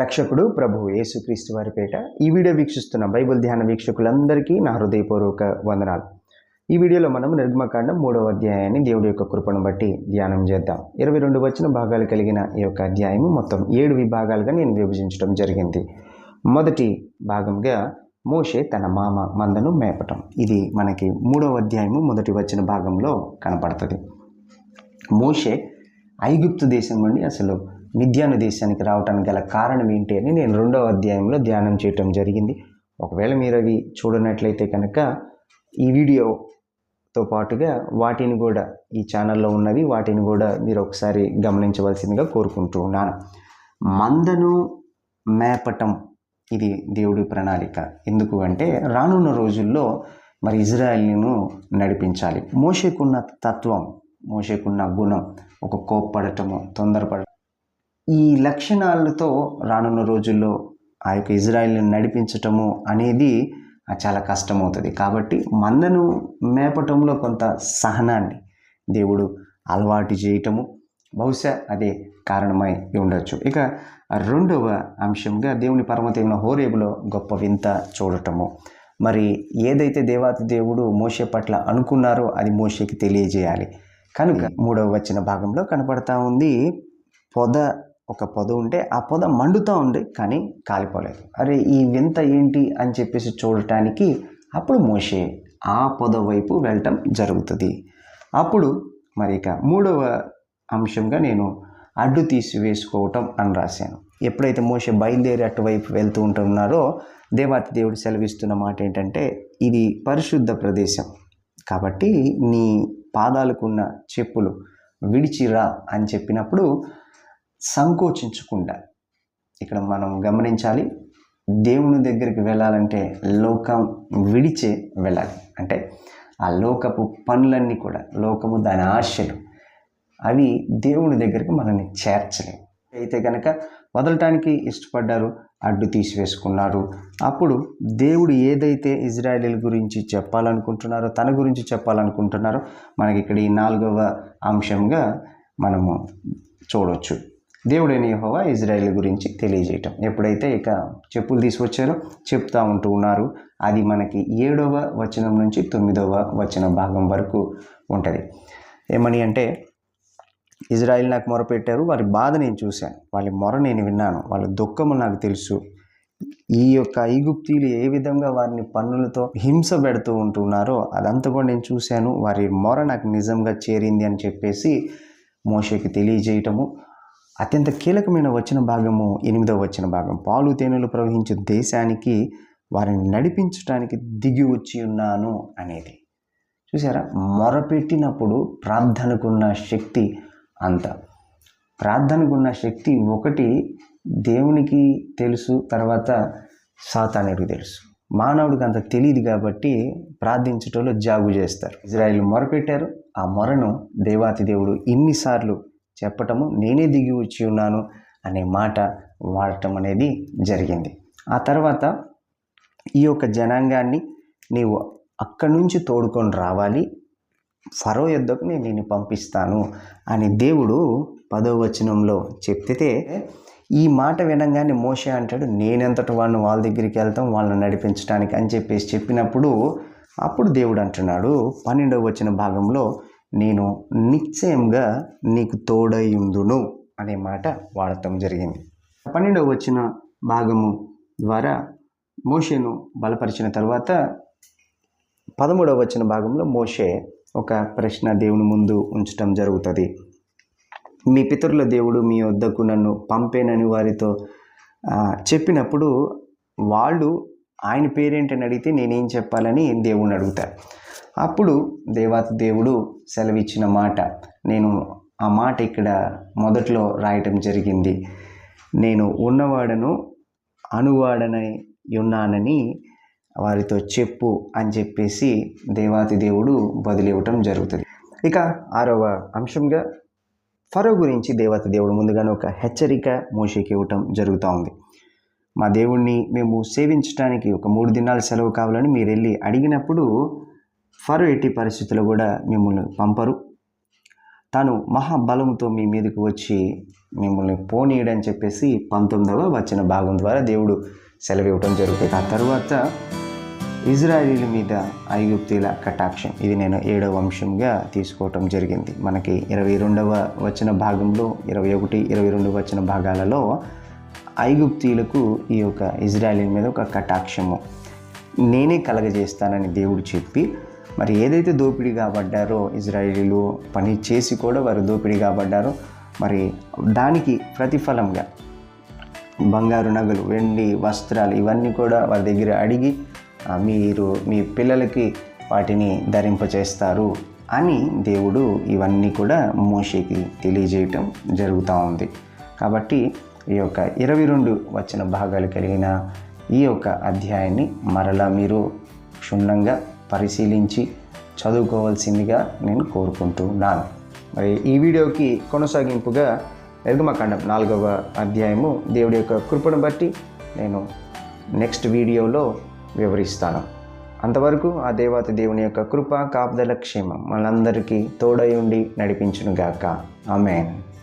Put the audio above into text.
రక్షకుడు ప్రభు యేసుక్రీస్తు వారి పేట ఈ వీడియో వీక్షిస్తున్న బైబిల్ ధ్యాన వీక్షకులందరికీ నా హృదయపూర్వక వందనాలు. ఈ వీడియోలో మనం నిర్గమకాండం మూడవ అధ్యాయాన్ని దేవుడి యొక్క కృపను బట్టి ధ్యానం చేద్దాం. ఇరవై రెండు వచ్చిన భాగాలు కలిగిన ఈ యొక్క అధ్యాయము మొత్తం ఏడు విభాగాలుగా నేను విభజించడం జరిగింది. మొదటి భాగంగా మోషే తన మామ మందను మేపటం. ఇది మనకి మూడవ అధ్యాయము మొదటి వచ్చిన భాగంలో కనపడుతుంది. మోషే ఐగుప్తు దేశం నుండి అసలు మిథ్యాను దేశానికి రావడానికి గల కారణం ఏంటి అని నేను రెండవ అధ్యాయంలో ధ్యానం చేయటం జరిగింది. ఒకవేళ మీరు అవి చూడనట్లయితే కనుక ఈ వీడియోతో పాటుగా వాటిని కూడా ఈ ఛానల్లో ఉన్నవి వాటిని కూడా మీరు ఒకసారి గమనించవలసిందిగా కోరుకుంటూ ఉన్నాను. మందను మేపటం ఇది దేవుడి ప్రణాళిక. ఎందుకు అంటే రానున్న రోజుల్లో మరి ఇజ్రాయెల్ను నడిపించాలి. మోషకున్న తత్వం మోషేకున్న గుణం ఒక కోప్పడటము తొందరపడటం ఈ లక్షణాలతో రానున్న రోజుల్లో ఆ యొక్క ఇజ్రాయిల్ని నడిపించటము అనేది చాలా కష్టమవుతుంది. కాబట్టి మందను మేపటంలో కొంత సహనాన్ని దేవుడు అలవాటు చేయటము బహుశా అదే కారణమై ఉండొచ్చు. ఇక రెండవ అంశంగా దేవుని పరమతైన హోరేబులో గొప్ప వింత చూడటము. మరి ఏదైతే దేవాతి దేవుడు మోసే పట్ల అనుకున్నారో అది మోషకి తెలియజేయాలి. కనుక మూడవ వచ్చిన భాగంలో కనపడతా ఉంది. పొద ఒక పొద ఉంటే ఆ పొద మండుతూ ఉంది కానీ కాలిపోలేదు. అరే ఈ వింత ఏంటి అని చెప్పేసి చూడటానికి అప్పుడు మోషే ఆ పొద వైపు వెళ్ళటం జరుగుతుంది. అప్పుడు మరి ఇక మూడవ అంశంగా నేను అడ్డు తీసి వేసుకోవటం అని రాశాను. ఎప్పుడైతే మోషే బయలుదేరి అటువైపు వెళ్తూ ఉంటున్నారో దేవాతి దేవుడు సెలవిస్తున్న మాట ఏంటంటే ఇది పరిశుద్ధ ప్రదేశం. కాబట్టి నీ పాదాలకున్న చెప్పులు విడిచిరా అని చెప్పినప్పుడు సంకోచించకుండా ఇక్కడ మనం గమనించాలి దేవుని దగ్గరికి వెళ్ళాలంటే లోకం విడిచే వెళ్ళాలి. అంటే ఆ లోకపు పనులన్నీ కూడా లోకము దాని ఆశలు అవి దేవుని దగ్గరికి మనల్ని చేర్చలేవు. అయితే కనుక వదలటానికి ఇష్టపడ్డారు అడ్డు తీసివేసుకున్నారు. అప్పుడు దేవుడు ఏదైతే ఇజ్రాయేల్ గురించి చెప్పాలనుకుంటున్నారో తన గురించి చెప్పాలనుకుంటున్నారో మనకి ఇక్కడ ఈ నాలుగవ అంశంగా మనము చూడవచ్చు దేవుడైన యహోవా ఇజ్రాయేల్ గురించి తెలియజేయటం. ఎప్పుడైతే ఇక చెప్పులు తీసుకొచ్చారో చెప్తా ఉంటూ ఉన్నారు. అది మనకి ఏడవ వచనం నుంచి తొమ్మిదవ వచన భాగం వరకు ఉంటుంది. ఏమని అంటే ఇజ్రాయిల్ నాకు మొరపెట్టారు వారి బాధ నేను చూశాను. వాళ్ళ మొర నేను విన్నాను. వాళ్ళ దుఃఖము నాకు తెలుసు. ఈ యొక్క ఐగుప్తీలు ఏ విధంగా వారిని పన్నులతో హింస పెడుతూ ఉంటున్నారో అదంతా కూడా నేను చూశాను. వారి మొర నాకు నిజంగా చేరింది అని చెప్పేసి మోషకి తెలియజేయటము. అత్యంత కీలకమైన వచ్చిన భాగము ఎనిమిదవ వచ్చిన భాగం. పాలు తేనెలు ప్రవహించే దేశానికి వారిని నడిపించడానికి దిగి వచ్చి ఉన్నాను అనేది. చూసారా మొరపెట్టినప్పుడు ప్రార్థనకున్న శక్తి అంత. ప్రార్థనకున్న శక్తి ఒకటి దేవునికి తెలుసు తర్వాత సాతానికి తెలుసు. మానవుడికి అంత తెలియదు కాబట్టి ప్రార్థించటంలో జాగు చేస్తారు. ఇజ్రాయిల్ మొరపెట్టారు. ఆ మొరను దేవాతి దేవుడు ఇన్నిసార్లు చెప్పటము నేనే దిగి వచ్చి ఉన్నాను అనే మాట వాడటం అనేది జరిగింది. ఆ తర్వాత ఈ యొక్క జనాంగాన్ని నీవు అక్కడి నుంచి తోడుకొని రావాలి. ఫరో యుద్ధకు నేను నిన్ను పంపిస్తాను అని దేవుడు పదో వచనంలో చెప్తే ఈ మాట వినంగానే మోషే అంటాడు నేనెంతటి వాళ్ళని వాళ్ళ దగ్గరికి వెళ్తాం వాళ్ళని నడిపించడానికి అని చెప్పేసి చెప్పినప్పుడు అప్పుడు దేవుడు అంటున్నాడు పన్నెండవ వచ్చిన భాగంలో నేను నిశ్చయంగా నీకు తోడయుందును అనే మాట వాడటం జరిగింది. పన్నెండవ వచ్చిన భాగము ద్వారా మోషేను బలపరిచిన తర్వాత పదమూడవ వచ్చిన భాగంలో మోషే ఒక ప్రశ్న దేవుని ముందు ఉంచటం జరుగుతుంది. మీ పితరుల దేవుడు మీ వద్దకు నన్ను పంపేనని వారితో చెప్పినప్పుడు వాళ్ళు ఆయన పేరేంటని అడిగితే నేనేం చెప్పాలని దేవుణ్ణి అడుగుతారు. అప్పుడు దేవాత దేవుడు సెలవిచ్చిన మాట నేను ఆ మాట ఇక్కడ మొదట్లో రాయటం జరిగింది. నేను ఉన్నవాడను అనువాడనై ఉన్నానని వారితో చెప్పు అని చెప్పేసి దేవాతి దేవుడు బదిలివ్వటం జరుగుతుంది. ఇక ఆరవ అంశంగా ఫరో గురించి దేవత దేవుడు ముందుగానే ఒక హెచ్చరిక మోషకి ఇవ్వటం జరుగుతూ ఉంది. మా దేవుణ్ణి మేము సేవించడానికి ఒక మూడు దినాల సెలవు కావాలని మీరు వెళ్ళి అడిగినప్పుడు ఫరో ఎట్టి పరిస్థితుల్లో కూడా మిమ్మల్ని పంపరు. తను మహాబలంతో మీ మీదకు వచ్చి మిమ్మల్ని పోనీయడని చెప్పేసి పంతొమ్మిదవ వచ్చిన భాగం ద్వారా దేవుడు సెలవు ఇవ్వటం జరుగుతుంది. ఆ తర్వాత ఇజ్రాయిలీల మీద ఐగుప్తీల కటాక్షం. ఇది నేను ఏడవ వంశంగా తీసుకోవటం జరిగింది. మనకి ఇరవై రెండవ వచ్చిన భాగంలో ఇరవై ఒకటి ఇరవై రెండు వచ్చిన భాగాలలో ఐగుప్తీలకు ఈ యొక్క ఇజ్రాయిలీల మీద ఒక కటాక్షము. నేనే కలగజేస్తానని దేవుడు చెప్పి మరి ఏదైతే దోపిడీ కాబడ్డారో ఇజ్రాయిలీలు పని చేసి కూడా వారు దోపిడీ కాబడ్డారో మరి దానికి ప్రతిఫలంగా బంగారు నగలు వెండి వస్త్రాలు ఇవన్నీ కూడా వారి దగ్గర అడిగి మీరు మీ పిల్లలకి వాటిని ధరింపచేస్తారు అని దేవుడు ఇవన్నీ కూడా మోషేకి తెలియజేయటం జరుగుతూ ఉంది. కాబట్టి ఈ యొక్క ఇరవై రెండు వచ్చిన భాగాలు కలిగిన ఈ యొక్క అధ్యాయాన్ని మరలా మీరు క్షుణ్ణంగా పరిశీలించి చదువుకోవాల్సిందిగా నేను కోరుకుంటున్నాను. మరి ఈ వీడియోకి కొనసాగింపుగా నిర్గమకాండం నాలుగవ అధ్యాయము దేవుడి యొక్క కృపను బట్టి నేను నెక్స్ట్ వీడియోలో వివరిస్తాను. అంతవరకు ఆ దేవత దేవుని యొక్క కృప కాపుదల క్షేమం మనందరికీ తోడై ఉండి నడిపించునుగాక. ఆమెన్.